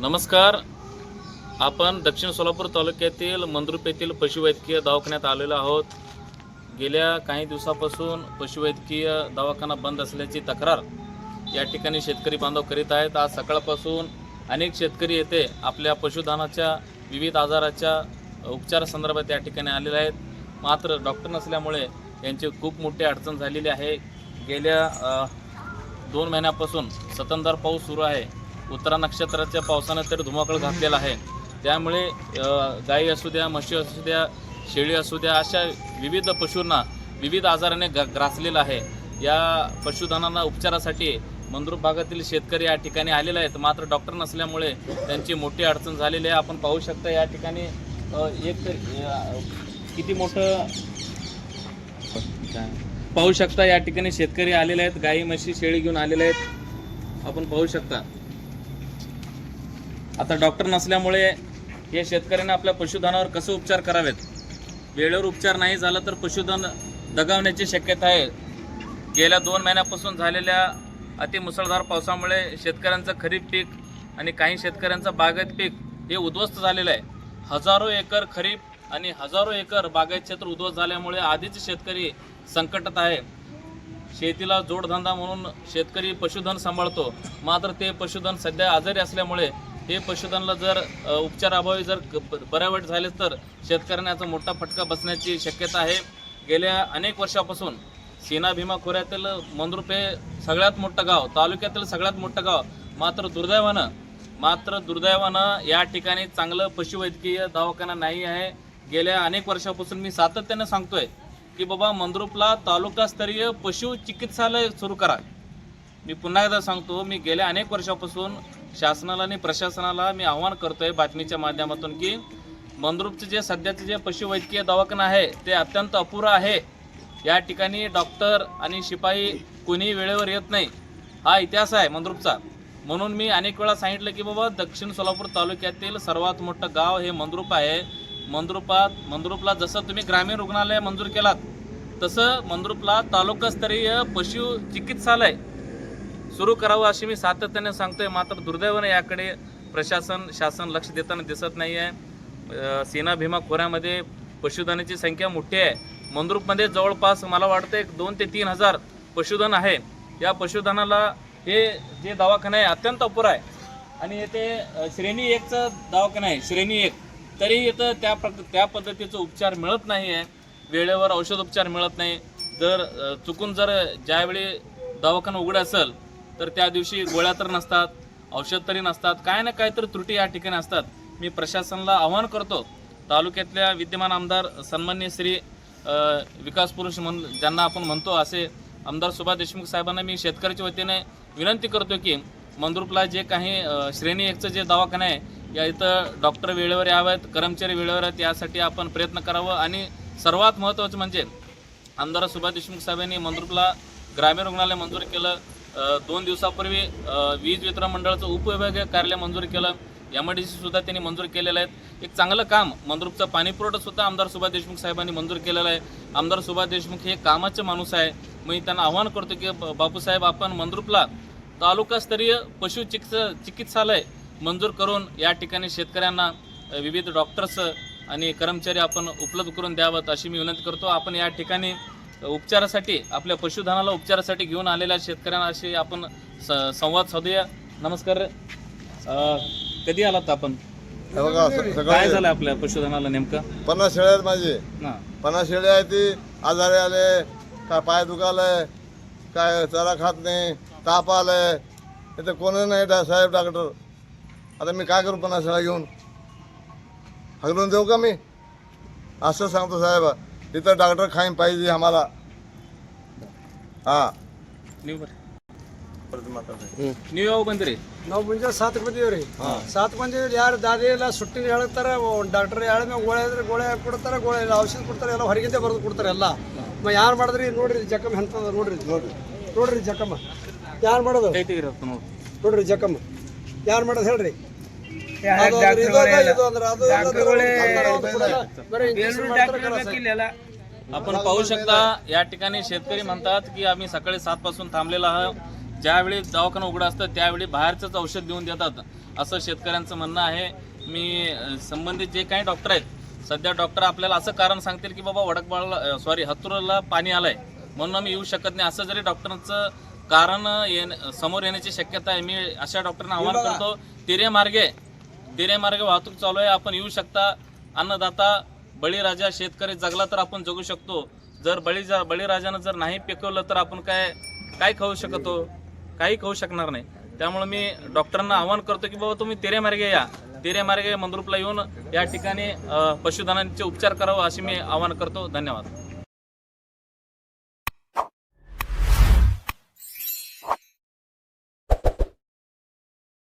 नमस्कार. आपण दक्षिण सोलापूर तालुक्यातील मंद्रुप येथील पशुवैद्यकीय दवाखान्यात आलेलो आहोत. गेल्या काही दिवसापासून पशुवैद्यकीय दवाखाना बंद असल्याची तक्रार या ठिकाणी शेतकरी बांधव करीत आहेत. आज सकाळपासून अनेक शेतकरी येथे आपल्या पशुधनाच्या विविध आजाराच्या उपचारासंदर्भात या ठिकाणी आलेले आहेत. मात्र डॉक्टर नसल्यामुळे यांची खूप मोठी अडचण झालेली आहे. गेल्या दोन महिन्यापासून सतंदार पाऊस सुरू आहे. उत्तरा नक्षत्राच्या पावसानं तर धुमाकळ घातलेला आहे. त्यामुळे गाई असू द्या म्हशी असू द्या शेळी असू द्या अशा विविध पशूंना विविध आजाराने ग ग्रासलेलं आहे. या पशुधनांना उपचारासाठी मंद्रूप भागातील शेतकरी या ठिकाणी आलेले आहेत. मात्र डॉक्टर नसल्यामुळे त्यांची मोठी अडचण झालेली आहे. आपण पाहू शकता या ठिकाणी एक किती मोठं पाहू शकता या ठिकाणी शेतकरी आलेले आहेत गाई म्हशी शेळी घेऊन आलेले आहेत. आपण पाहू शकता. आता डॉक्टर नसल्यामुळे या शेतकऱ्यांना आपल्या पशुधनावर कसं उपचार करावेत? वेळेवर उपचार नाही झाला तर पशुधन दगावण्याची शक्यता आहे. गेल्या दोन महिन्यापासून झालेल्या अति मुसळधार पावसामुळे शेतकऱ्यांचं खरीप पीक आणि काही शेतकऱ्यांचं बागायत पीक हे उद्ध्वस्त झालेलं आहे. हजारो एकर खरीप आणि हजारो एकर बागायत क्षेत्र उद्ध्वस्त झाल्यामुळे आधीच शेतकरी संकटात आहे. शेतीला जोडधंदा म्हणून शेतकरी पशुधन सांभाळतो. मात्र ते पशुधन सध्या आजारी असल्यामुळे हे पशुधनला जर उपचाराअभावी जर ब- बऱ्या वाईट झालेच तर शेतकऱ्यांना याचा मोठा फटका बसण्याची शक्यता आहे. गेल्या अनेक वर्षापासून सीना भीमा खोऱ्यातील मंद्रुप हे सगळ्यात मोठं गाव तालुक्यातील सगळ्यात मोठं गाव मात्र दुर्दैवानं मात्र दुर्दैवानं या ठिकाणी चांगलं पशुवैद्यकीय दवाखाना नाही आहे. गेल्या अनेक वर्षापासून मी सातत्यानं सांगतोय की बाबा मंद्रुपला तालुकास्तरीय पशु चिकित्सालय सुरू करा. मी पुन्हा एकदा सांगतो मी गेल्या अनेक वर्षापासून शासनाला आणि प्रशासनाला मी आव्हान करतोय बातमीच्या माध्यमातून की मंद्रुपचे जे सध्याचे जे पशुवैद्यकीय दवाखाना आहे ते अत्यंत अपुरं आहे. या ठिकाणी डॉक्टर आणि शिपाई कोणी वेळेवर येत नाही. हा इतिहास आहे मंद्रुपचा. म्हणून मी अनेक वेळा सांगितलं की बाबा दक्षिण सोलापूर तालुक्यातील सर्वात मोठं गाव हे मंद्रुप आहे. मंद्रुपात मंद्रुपला जसं तुम्ही ग्रामीण रुग्णालय मंजूर केलात तसं मंद्रुपला तालुकास्तरीय पशु चिकित्सालय सुरू करावं अशी मी सातत्याने सांगतोय. मात्र दुर्दैवाने याकडे प्रशासन शासन लक्ष देताना दिसत नाही आहे सेना भीमा खोऱ्यामध्ये पशुधनाची संख्या मोठी आहे. मंद्रुपमध्ये जवळपास मला वाटतं एक दोन ते तीन हजार पशुधन आहे. या पशुधनाला हे जे दवाखाना आहे अत्यंत अपुरा आहे. आणि येथे श्रेणी एकचं दवाखाना आहे श्रेणी एक. तरी इथं त्या प्रक त्या पद्धतीचा उपचार मिळत नाही आहे वेळेवर औषधोपचार मिळत नाही. जर चुकून जर ज्यावेळी दवाखाना उघडं असेल तर त्या दिवशी गोळ्या तर नसतात औषध तरी नसतात काय ना काय तर त्रुटी या ठिकाणी असतात. मी प्रशासनाला आवाहन करतो. तालुक्यातल्या विद्यमान आमदार सन्मान्य श्री विकास पुरुष म्हण ज्यांना आपण म्हणतो असे आमदार सुभाष देशमुख साहेबांना मी शेतकऱ्याच्या वतीने विनंती करतो की मंद्रुपला जे काही श्रेणी एकचं जे दवाखाना आहे या इथं डॉक्टर वेळेवर यावेत कर्मचारी वेळेवर आहेत यासाठी आपण प्रयत्न करावं. आणि सर्वात महत्त्वाचं म्हणजे आमदार सुभाष देशमुख साहेबांनी मंद्रुपला ग्रामीण रुग्णालय मंजूर केलं. दोन दिवसापूर्वी वीज वितरण मंडळाचं उपविभागीय कार्यालय मंजूर केलं. एम डी सुद्धा त्यांनी मंजूर केलेलं आहे. एक चांगलं काम मंद्रुपचा पाणीपुरवठासुद्धा आमदार सुभाष देशमुख साहेबांनी मंजूर केलेला आहे. आमदार सुभाष देशमुख हे कामाचे माणूस आहे. मी त्यांना आव्हान करतो की बापूसाहेब आपण मंद्रुपला तालुकास्तरीय पशु चिकित्सा चिकित्सालय मंजूर करून या ठिकाणी शेतकऱ्यांना विविध डॉक्टर्स आणि कर्मचारी आपण उपलब्ध करून द्यावत अशी मी विनंती करतो. आपण या ठिकाणी उपचारासाठी आपल्या पशुधनाला उपचारासाठी घेऊन आलेल्या शेतकऱ्यांना अशी आपण स- संवाद साधूया. नमस्कार. कधी आलात आपण? काय झालं आपल्या पशुधनाला नेमकं? पन्नास शेळ्या आहेत माझी. ना पन्नास शेळ्या आहेत ती. आजारी आले काय पाय दुखालय काय चारा खात नाही. ताप आलाय इथं कोणच नाही डा साहेब डॉक्टर आता मी काय करू पन्नास शेळ्या घेऊन हगलून देऊ का मी असं सांगतो साहेब तिथं डॉक्टर खाईन पाहिजे आम्हाला हां न्यू बर ನ್ಯೂ ಯಾವ ಬಂದ್ರಿ ನಾವು ಮುಂಜಾನೆ ಸಾತಕ್ಕೆ ಬಂದೀವಿ ರೀ ಸಾತ್ ಬಂದೀವಿ ಯಾರು ದಾದಿ ಇಲ್ಲ ಸುಟ್ಟಿ ಹೇಳ್ತಾರೆ ಡಾಕ್ಟರ್ ಹೇಳಿದ್ಮೇಲೆ ಗೋಳೆ ಇದ್ರೆ ಗೋಳೆ ಕೊಡ್ತಾರೆ ಗೋಳೆ ಇಲ್ಲ ಔಷಧ ಕೊಡ್ತಾರೆ ಎಲ್ಲ ಹೊರಗಿಂದ ಬರೆದು ಕೊಡ್ತಾರೆ ಎಲ್ಲ ಮ ಯಾರು ಮಾಡಿದ್ರಿ ನೋಡ್ರಿ ಜಖಮ್ ಎಂತದ ನೋಡ್ರಿ ನೋಡ್ರಿ ನೋಡ್ರಿ ಜಖಮ್ ಯಾರು ಮಾಡೋದು ಕೈತಿಗಿರತ್ತ ನೋಡಿ ನೋಡ್ರಿ ಜಖಮ್ ಯಾರು ಮಾಡೋದು ಹೇಳ್ರಿ ಅದು ಅಂದ್ರೆ ಇದು ಅದ, ಇದು ಅಂದ್ರೆ ಅದು ಎಲ್ಲ ಅಂತಾರೆ ಅವ್ರು ಕೊಡಲ್ಲ. ಬರೀ injection ಮಾಡ್ತಾರೆ ಕಲಾಸ. आपण पाहू शकता या ठिकाणी शेतकरी म्हणतात की आम्ही सकाळी सात पासून थांबलेलो आहोत ज्यावेळी दवाखाना उघडं असतं त्यावेळी बाहेरचंच औषध देऊन देतात असं शेतकऱ्यांचं म्हणणं आहे मी अ, संबंधित जे काही डॉक्टर आहेत सध्या डॉक्टर आपल्याला असं कारण सांगतील की बाबा वडकबाळला सॉरी हत्तूरला पाणी आलंय म्हणून आम्ही येऊ शकत नाही असं जरी डॉक्टरांचं कारण येण समोर येण्याची शक्यता आहे. मी अशा डॉक्टरांना आवाहन करतो तिरे मार्गे तिरे मार्गे वाहतूक चालू आहे. आपण येऊ शकता. अन्नदाता बळीराजा शेतकरी जगला तर आपण जगू शकतो. जर बळी बळीराजानं जर नाही पिकवलं तर आपण काय काय खाऊ शकतो? काही खाऊ शकणार नाही. त्यामुळे मी डॉक्टरांना आवाहन करतो की बाबा तुम्ही तिरे मार्गे या. तिरे मार्गे मंद्रुपला येऊन या ठिकाणी पशुधनांचे उपचार करावं अशी मी आवाहन करतो. धन्यवाद.